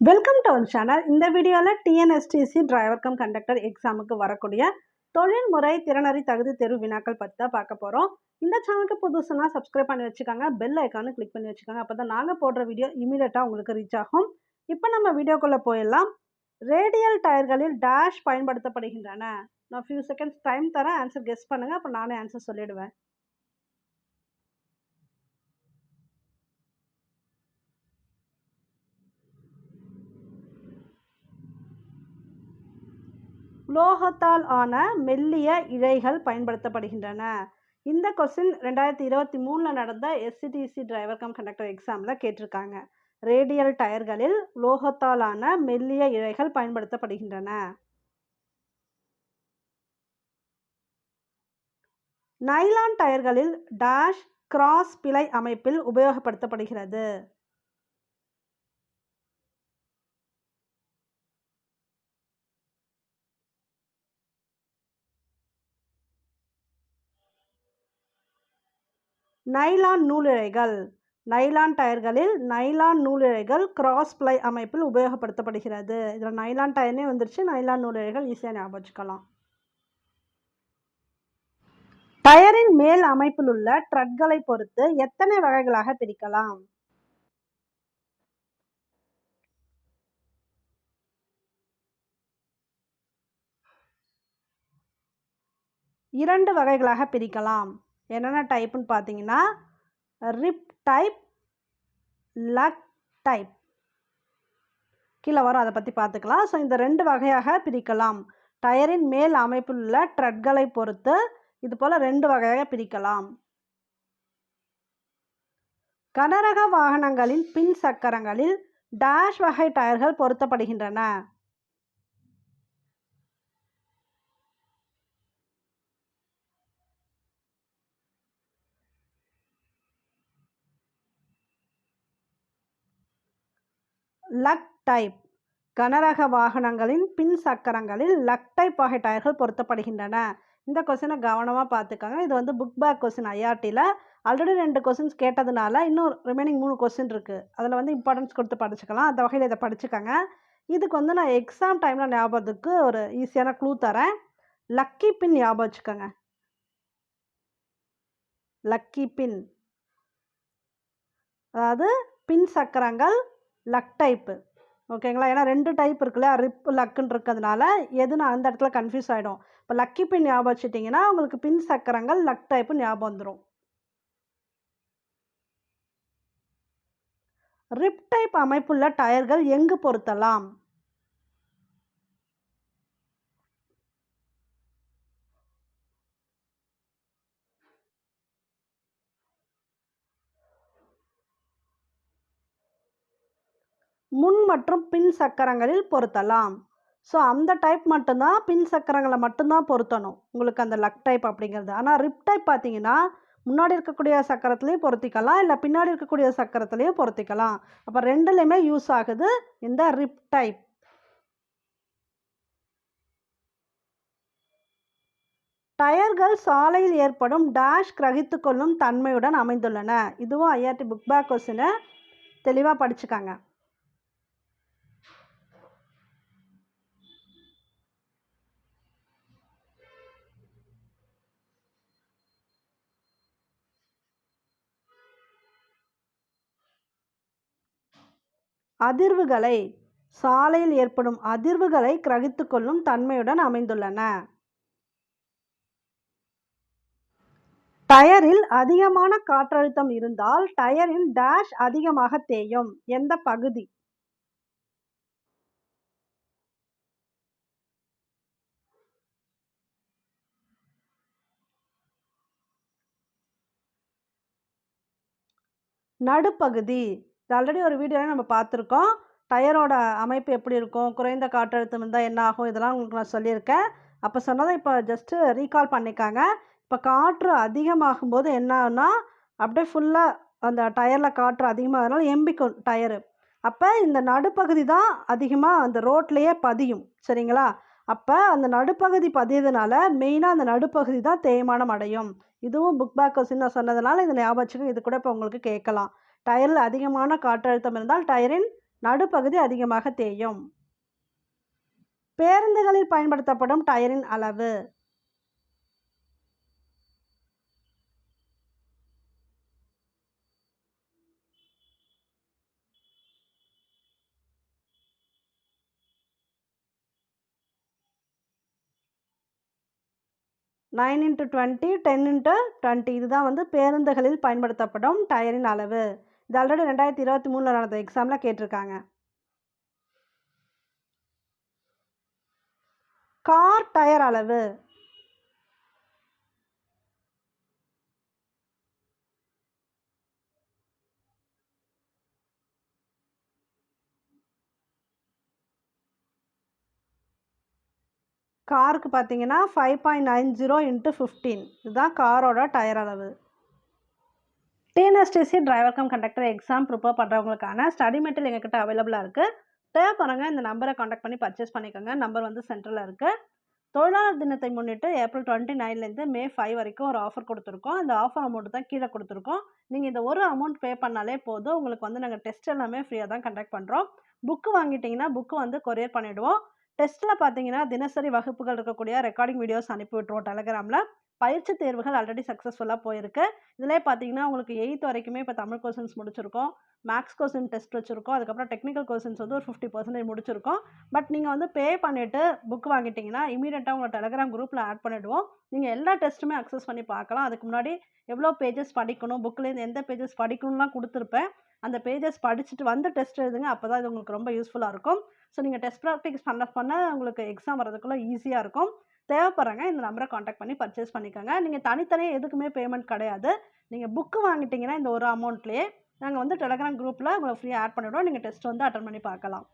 Welcome to our channel இந்த வீடியோவில் TNSTC driver cum conductor எக்ஸாமுக்கு வரக்கூடிய தொழில்முறை திறனறி தகுதி தேர்வு வினாக்கள் பற்றி தான் பார்க்க போகிறோம் இந்த சேனலுக்கு புதுசுனா சப்ஸ்கிரைப் பண்ணி வச்சுக்கோங்க. பெல் ஐக்கானு கிளிக் பண்ணி வச்சுக்கோங்க. அப்போ தான் நாங்கள் போடுற வீடியோ இமீடியட்டாக உங்களுக்கு ரீச் ஆகும். இப்போ நம்ம வீடியோக்குள்ளே போயிடலாம். ரேடியல் டயர்களில் டேஷ் பயன்படுத்தப்படுகின்றன. நான் ஃபியூ செகண்ட்ஸ் டைம் தரேன். ஆன்சர் கெஸ் பண்ணுங்கள் அப்போ நானே ஆன்சர் சொல்லிவிடுவேன் உலோகத்தால் ஆன மெல்லிய இழைகள் பயன்படுத்தப்படுகின்றன. இந்த கொஸ்டின் ரெண்டாயிரத்தி இருபத்தி மூணில் நடந்த எஸ்சிடிசி டிரைவர் கம் கண்டக்டர் எக்ஸாமில் கேட்டிருக்காங்க. ரேடியல் டயர்களில் உலோகத்தாலான மெல்லிய இழைகள் பயன்படுத்தப்படுகின்றன. நைலான் டயர்களில் டேஷ் கிராஸ் பிழை அமைப்பில் உபயோகப்படுத்தப்படுகிறது. நைலான் நூலிழைகள். நைலான் டயர்களில் நைலான் நூலிழைகள் கிராஸ் பிளை அமைப்பில் உபயோகப்படுத்தப்படுகிறது. இதில் நைலான் டயர்னே வந்துருச்சு. நைலான் நூலிழைகள் ஈஸியாக ஞாபகம் வச்சுக்கலாம். டயரின் மேல் அமைப்பில் உள்ள ட்ரட்களை பொறுத்து எத்தனை வகைகளாக பிரிக்கலாம்? இரண்டு வகைகளாக பிரிக்கலாம். என்னென்ன டைப்புன்னு பார்த்தீங்கன்னா ரிப் டைப் லக் டைப் கீழே வரும் அதை பற்றி பார்த்துக்கலாம். ஸோ இந்த ரெண்டு வகையாக பிரிக்கலாம். டயரின் மேல் அமைப்பில் உள்ள ட்ரெட்களை பொறுத்து இது போல் ரெண்டு வகையாக பிரிக்கலாம். கனரக வாகனங்களின் பின் சக்கரங்களில் டேஷ் வகை டயர்கள் பொருத்தப்படுகின்றன. Luck type. கனரக வாகனங்களின் பின் சக்கரங்களில் லக் டைப் வகை டயர்கள் பொருத்தப்படுகின்றன. இந்த கொஸ்டினை கவனமாக பார்த்துக்கோங்க. இது வந்து புக் பேக் கொஸ்டின் ஐஆர்டியில் ஆல்ரெடி ரெண்டு கொஸ்டின்ஸ் கேட்டதுனால இன்னும் ரிமைனிங் மூணு கொஸ்டின் இருக்குது அதில் வந்து இம்பார்ட்டன்ஸ் கொடுத்து படிச்சுக்கலாம். அந்த வகையில் இதை படிச்சுக்கோங்க. இதுக்கு வந்து நான் எக்ஸாம் டைமில் ஞாபகத்துக்கு ஒரு ஈஸியான க்ளூ தரேன். லக்கி பின் ஞாபகம் வச்சுக்கோங்க. லக்கி பின் அதாவது பின் சக்கரங்கள் லக் டைப்பு ஓகேங்களா ஏன்னா ரெண்டு டைப் இருக்குல்ல ரிப் லக்குன்னு இருக்கிறதுனால எதுனா அந்த இடத்துல கன்ஃபியூஸ் ஆகிடும் இப்போ லக்கி பின் ஞாபகம் வச்சுட்டிங்கன்னா உங்களுக்கு பின் சக்கரங்கள் லக் டைப்பு ஞாபகம் வந்துடும் ரிப் டைப் அமைப்புள்ள டயர்கள் எங்கு பொருத்தலாம்? முன் மற்றும் பின் சக்கரங்களில் பொருத்தலாம். ஸோ அந்த டைப் மட்டும்தான் பின் சக்கரங்களை மட்டும்தான் பொருத்தணும். உங்களுக்கு அந்த லக் டைப் அப்படிங்கிறது. ஆனால் ரிப் டைப் பார்த்தீங்கன்னா முன்னாடி இருக்கக்கூடிய சக்கரத்துலேயும் பொருத்திக்கலாம். இல்லை பின்னாடி இருக்கக்கூடிய சக்கரத்துலேயும் பொருத்திக்கலாம். அப்போ ரெண்டுலேயுமே யூஸ் ஆகுது இந்த ரிப் டைப் டயர்கள் சாலையில் ஏற்படும் டேஷ் கிரகித்து கொள்ளும் தன்மையுடன் அமைந்துள்ளன. இதுவும் ஐஆர்டி புக் பேக் கொஸ்டினை தெளிவாக படிச்சுக்காங்க. அதிர்வுகளை சாலையில் ஏற்படும் அதிர்வுகளை கிரகித்து கொள்ளும் தன்மையுடன் அமைந்துள்ளன. டயரில் அதிகமான காற்றழுத்தம் இருந்தால் டயரின் டேஷ் அதிகமாக தேயும். எந்த பகுதி? நடுப்பகுதி. இது ஆல்ரெடி ஒரு வீடியோவில் நம்ம பார்த்துருக்கோம். டயரோட அமைப்பு எப்படி இருக்கும்? குறைந்த காற்றழுத்தம் இருந்தால் என்ன ஆகும்? இதெல்லாம் உங்களுக்கு நான் சொல்லியிருக்கேன். அப்போ சொன்னதை இப்போ ஜஸ்ட்டு ரீகால் பண்ணிக்காங்க. இப்போ காற்று அதிகமாகும் போது என்ன ஆகுனா அப்படியே ஃபுல்லாக அந்த டயரில் காற்று அதிகமாகறதுனால எம்பிக்கும் டயரு. அப்போ இந்த நடுப்பகுதி தான் அதிகமாக அந்த ரோட்லேயே பதியும். சரிங்களா? அப்போ அந்த நடுப்பகுதி பதியதுனால மெயினாக அந்த நடுப்பகுதி தான் தேய்மானம் அடையும். இதுவும் புக் பேக் கொஸ்டின் நான் சொன்னதுனால இதை ஞாபகம் இது கூட இப்போ உங்களுக்கு கேட்கலாம். டயரில் அதிகமான காற்றழுத்தம் இருந்தால் டயரின் நடுப்பகுதி அதிகமாக தேயும். பேருந்துகளில் பயன்படுத்தப்படும் டயரின் அளவு. Nine into twenty ten into twenty இதுதான் வந்து பேருந்துகளில் பயன்படுத்தப்படும் டயரின் அளவு. இது ஆல்ரெடி ரெண்டாயிரத்தி இருபத்தி மூணில் நடந்த எக்ஸாமில் கேட்டிருக்காங்க. கார் டயர் அளவு. காருக்கு பார்த்தீங்கன்னா five point nine zero into fifteen இதுதான் காரோட டயர் அளவு. TNSTC driver cum conductor exam prepare பண்ணுறவங்களுக்கான study material எங்ககிட்ட அவைலபிளாக இருக்குது தேவைப்படுறவங்க இந்த நம்பரை காண்டாக்ட் பண்ணி பர்ச்சேஸ் பண்ணிக்கோங்க. நம்பர் வந்து சென்ட்ரலில் இருக்குது தொழிலாளர் தினத்தை முன்னிட்டு ஏப்ரல் டுவெண்ட்டி நைன்லேருந்து மே ஃபைவ் வரைக்கும் ஒரு ஆஃபர் கொடுத்துருக்கோம். அந்த ஆஃபர் அமௌண்ட் தான் கீழே கொடுத்துருக்கோம். நீங்கள் இந்த ஒரு அமௌண்ட் பே பண்ணாலே போதும். உங்களுக்கு வந்து நாங்கள் டெஸ்ட் எல்லாமே ஃப்ரீயாக தான் கண்டக்ட் பண்ணுறோம் புக்கு வாங்கிட்டிங்கன்னா புக்கு வந்து கொரியர் பண்ணிவிடுவோம் டெஸ்ட்டில் பார்த்தீங்கன்னா தினசரி வகுப்புகள் இருக்கக்கூடிய ரெக்கார்டிங் வீடியோஸ் அனுப்பி விட்ருவோம் டெலகிராமில் பயிற்சி தேர்வுகள் ஆல்ரெடி சக்ஸஸ்ஃபுல்லாக போயிருக்கு. இதிலே பார்த்தீங்கன்னா உங்களுக்கு எயித் வரைக்குமே இப்போ தமிழ் கொஸ்டின்ஸ் முடிச்சிருக்கோம். மேக்ஸ் கொஸ்டின் டெஸ்ட் வச்சுருக்கோம். அதுக்கப்புறம் டெக்னிக்கல் கொஸ்டின்ஸ் வந்து ஒரு ஃபிஃப்டி பர்சன்டேஜ் முடிச்சிருக்கோம். பட் நீங்கள் வந்து பே பண்ணிவிட்டு புக் வாங்கிட்டீங்கன்னா இமீடியட்டாக உங்களை டெலகிராம் குரூப்பில் ஆட் பண்ணிவிடுவோம் நீங்கள் எல்லா டெஸ்ட்டுமே அக்சஸ் பண்ணி பார்க்கலாம். அதுக்கு முன்னாடி எவ்வளோ பேஜஸ் படிக்கணும் புக்லேருந்து எந்த பேஜஸ் படிக்கணும்லாம் கொடுத்துருப்பேன். அந்த பேஜஸ் படிச்சுட்டு வந்து டெஸ்ட் எழுதுங்க. அப்போ தான் இது உங்களுக்கு ரொம்ப யூஸ்ஃபுல்லாக இருக்கும். ஸோ நீங்கள் டெஸ்ட் ப்ராக்டிக்ஸ் பண்ண பண்ண உங்களுக்கு எக்ஸாம் வரதுக்குள்ளே ஈஸியாக இருக்கும். தேவைப்படுறாங்க இந்த நம்பரை காண்டாக்ட் பண்ணி பர்ச்சேஸ் பண்ணிக்கோங்க. நீங்கள் தனித்தனியாக எதுக்குமே பேமெண்ட் கிடையாது. நீங்கள் புக்கு வாங்கிட்டீங்கன்னா இந்த ஒரு அமௌண்ட்லேயே நாங்கள் வந்து டெலகிராம் குரூப்பில் உங்களை ஃப்ரீயாக ஆட் பண்ணிவிடுவோம் நீங்கள் டெஸ்ட் வந்து அட்டன் பண்ணி பார்க்கலாம்.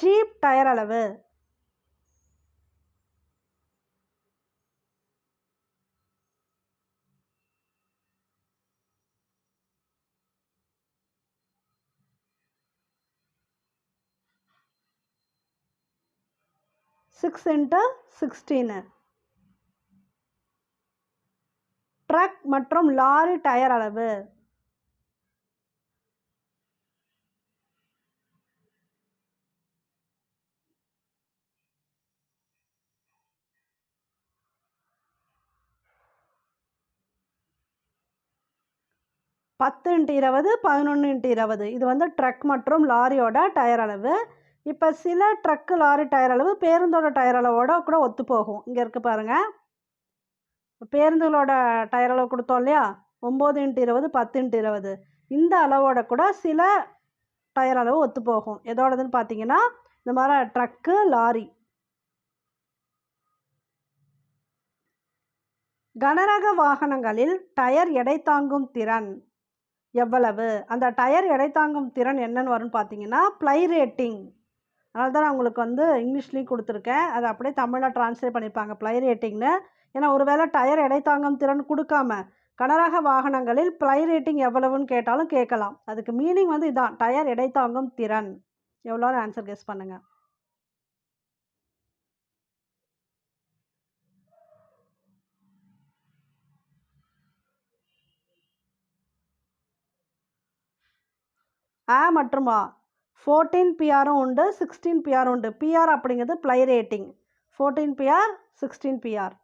ஜீப் டயர் அளவு. Six into sixteen. ட்ரக் மற்றும் லாரி டயர் அளவு. பத்து இன்ட்டு இருபது பதினொன்று இன்ட்டு இருபது. இது வந்து ட்ரக் மற்றும் லாரியோட டயர் அளவு. இப்போ சில ட்ரக்கு லாரி டயர் அளவு பேருந்தோட டயர் அளவோட கூட ஒத்து போகும் இங்கே இருக்கு பாருங்கள் பேருந்துகளோட டயர் அளவு கொடுத்தோம் இல்லையா? ஒம்பது இன்ட்டு இருபது பத்து இன்ட்டு இருபது. இந்த அளவோட கூட சில டயர் அளவு ஒத்து போகும் எதோடதுன்னு பார்த்தீங்கன்னா இந்த மாதிரி ட்ரக்கு லாரி கனரக வாகனங்களில் டயர் எடை தாங்கும் திறன் எவ்வளவு? அந்த டயர் எடை தாங்கும் திறன் என்னன்னு வரும்னு பார்த்தீங்கன்னா ப்ளை ரேட்டிங் அதனால தான் நான் உங்களுக்கு வந்து இங்கிலீஷ்லேயும் கொடுத்துருக்கேன். அதை அப்படியே தமிழில் ட்ரான்ஸ்லேட் பண்ணியிருப்பாங்க ப்ளை ரேட்டிங்னு ஏன்னா ஒருவேளை டயர் இடைத்தாங்கும் திறன் கொடுக்காம கனரக வாகனங்களில் ப்ளை ரேட்டிங் எவ்வளவுன்னு கேட்டாலும் கேட்கலாம். அதுக்கு மீனிங் வந்து இதான் டயர் இடைத்தாங்கும் திறன். எவ்வளோன்னு ஆன்சர் கெஸ் பண்ணுங்கள் ஆ மற்றும் ஆ. ஃபோர்டீன் பிஆரும் உண்டு சிக்ஸ்டீன் பிஆர் உண்டு. பிஆர் அப்படிங்கிறது ply rating fourteen PR sixteen PR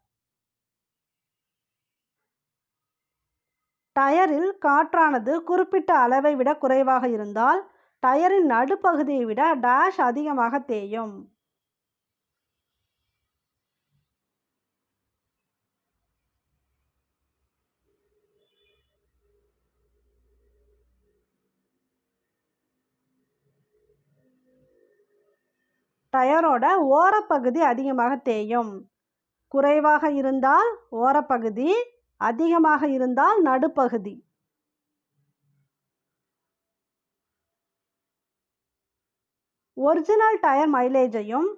டயரில் காற்றானது குறிப்பிட்ட அளவை விட குறைவாக இருந்தால் டயரின் நடுப்பகுதியை விட டேஷ் அதிகமாக தேயும். டயரோட ஓரப்பகுதி அதிகமாக தேயும். குறைவாக இருந்தால் ஓரப்பகுதி அதிகமாக இருந்தால் நடுப்பகுதி. ஒரிஜினல் டயர் மைலேஜையும்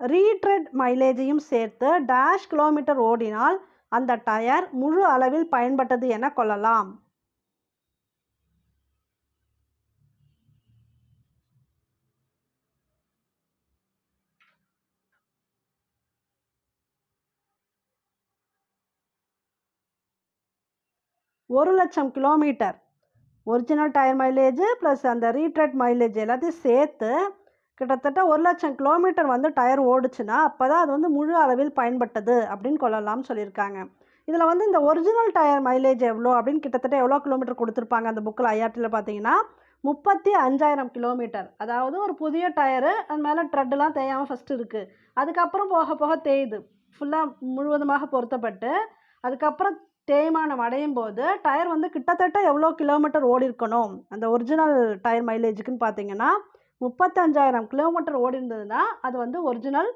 ரீட்ரெட் மைலேஜையும் சேர்த்து டேஷ் கிலோமீட்டர் ஓடினால் அந்த டயர் முழு அளவில் பயன்பட்டது என கொள்ளலாம். ஒரு லட்சம் kilometre. Original tyre mileage plus அந்த ரீட்ரேட் மைலேஜ் எல்லாத்தையும் சேர்த்து கிட்டத்தட்ட ஒரு லட்சம் கிலோமீட்டர் வந்து டயர் ஓடுச்சுன்னா அப்போ தான் அது வந்து முழு அளவில் பயன்பட்டது அப்படின்னு கொள்ளலாம்னு சொல்லியிருக்காங்க. இதில் வந்து இந்த ஒரிஜினல் டயர் மைலேஜ் எவ்வளோ அப்படின்னு கிட்டத்தட்ட எவ்வளோ கிலோமீட்டர் கொடுத்துருப்பாங்க? அந்த புக்கில் ஐஆர்டியில் பார்த்தீங்கன்னா முப்பத்தி அஞ்சாயிரம் கிலோமீட்டர். அதாவது ஒரு புதிய டயரு அது மேலே ட்ரெட்டெலாம் தேயாமல் ஃபஸ்ட்டு இருக்குது அதுக்கப்புறம் போக போக தேயுது. ஃபுல்லாக முழுவதுமாக பொருத்தப்பட்டு அதுக்கப்புறம் தேய்மானம் அடையும் போது டயர் வந்து கிட்டத்தட்ட எவ்வளோ கிலோமீட்டர் ஓடி இருக்கணும் அந்த ஒரிஜினல் டயர் மைலேஜுக்குன்னு பார்த்தீங்கன்னா முப்பத்தஞ்சாயிரம் கிலோமீட்டர் ஓடி இருந்ததுன்னா அது வந்து ஒரிஜினல்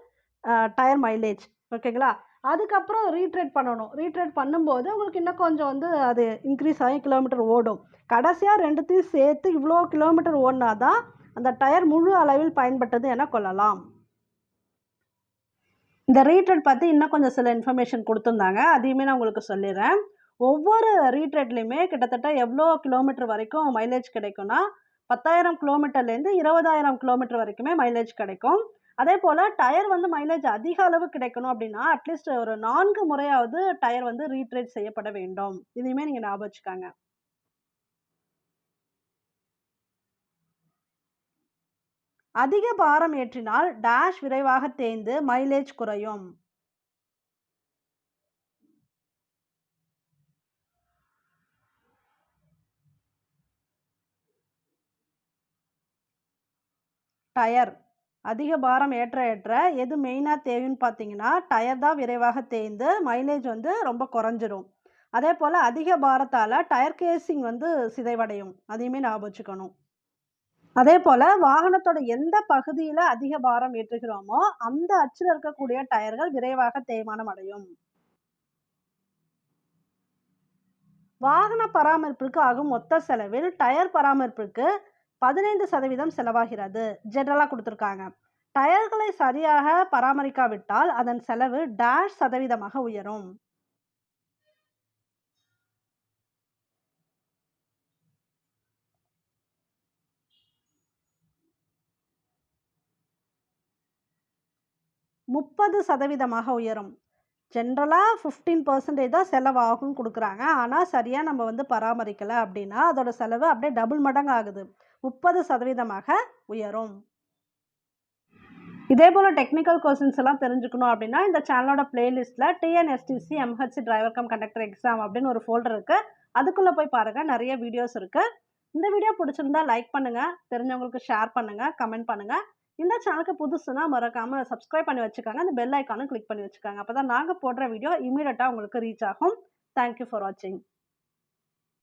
டயர் மைலேஜ் ஓகேங்களா அதுக்கப்புறம் ரீட்ரேட் பண்ணணும். ரீட்ரேட் பண்ணும்போது உங்களுக்கு இன்னும் கொஞ்சம் வந்து அது இன்க்ரீஸ் ஆகி கிலோமீட்டர் ஓடும். கடைசியாக ரெண்டுத்தையும் சேர்த்து இவ்வளோ கிலோமீட்டர் ஓடினா தான் அந்த டயர் முழு அளவில் பயன்பட்டது என கொள்ளலாம். இந்த ரீட்ரேட் பற்றி இன்னும் கொஞ்சம் சில இன்ஃபர்மேஷன் கொடுத்துருந்தாங்க. அதையுமே நான் உங்களுக்கு சொல்லிடுறேன். ஒவ்வொரு ரீட்ரேட்லேயுமே கிட்டத்தட்ட எவ்வளோ கிலோமீட்டர் வரைக்கும் மைலேஜ் கிடைக்கும்னா பத்தாயிரம் கிலோமீட்டர்லேருந்து இருபதாயிரம் கிலோமீட்டர் வரைக்குமே மைலேஜ் கிடைக்கும். அதே போல் டயர் வந்து மைலேஜ் அதிக அளவு கிடைக்கணும் அப்படின்னா அட்லீஸ்ட் ஒரு நான்கு முறையாவது டயர் வந்து ரீட்ரேட் செய்யப்பட வேண்டும். இதையுமே நீங்கள் ஞாபகம் வச்சுக்காங்க. அதிக பாரம் ஏற்றினால் டேஷ் விரைவாக தேய்ந்து மைலேஜ் குறையும். டயர் அதிக பாரம் ஏற்ற ஏற்ற எது மெயினாக தேவைன்னு பார்த்தீங்கன்னா டயர் தான் விரைவாக தேய்ந்து மைலேஜ் வந்து ரொம்ப குறைஞ்சிரும். அதே போல் அதிக பாரத்தால் டயர் கேசிங் வந்து சிதைவடையும். அதையுமே ஞாபகம் வச்சுக்கணும். அதே போல் வாகனத்தோட எந்த பகுதியில் அதிக பாரம் ஏற்றுகிறோமோ அந்த அச்சில் இருக்கக்கூடிய டயர்கள் விரைவாக தேய்மானம் அடையும். வாகன பராமரிப்பிற்கு ஆகும் மொத்த செலவில் டயர் பராமரிப்பிற்கு பதினைந்து சதவீதம் செலவாகிறது. ஜென்ரலாக கொடுத்துருக்காங்க. டயர்களை சரியாக பராமரிக்காவிட்டால் அதன் செலவு டேஷ் சதவீதமாக உயரும். முப்பது சதவீதமாக உயரும். ஜென்ரலாக ஃபிஃப்டீன் பர்சன்டேஜ் தான் செலவாகும் கொடுக்குறாங்க. ஆனால் சரியாக நம்ம வந்து பராமரிக்கலை அப்படின்னா அதோட செலவு அப்படியே டபுள் மடங்கு ஆகுது முப்பது சதவீதமாக உயரும். இதே போல் டெக்னிக்கல் கொஸ்டின்ஸ் எல்லாம் தெரிஞ்சுக்கணும் அப்படின்னா இந்த சேனலோட பிளேலிஸ்ட்டில் TNSTC MHC driver cum conductor exam அப்படின்னு ஒரு ஃபோல்டர் இருக்குது அதுக்குள்ளே போய் பாருங்கள் நிறைய வீடியோஸ் இருக்குது இந்த வீடியோ பிடிச்சிருந்தா லைக் பண்ணுங்கள் தெரிஞ்சவங்களுக்கு ஷேர் பண்ணுங்கள் கமெண்ட் பண்ணுங்கள் இந்த சேனலுக்கு புதுசுனா மறக்காமல் சப்ஸ்கிரைப் பண்ணி வச்சுக்காங்க. அந்த பெல் ஐக்கானும் கிளிக் பண்ணி வச்சுக்காங்க. அப்போ தான் நாங்கள் போடுற வீடியோ இமீடியட்டாக உங்களுக்கு ரீச் ஆகும். தேங்க்யூ ஃபார் வாட்சிங்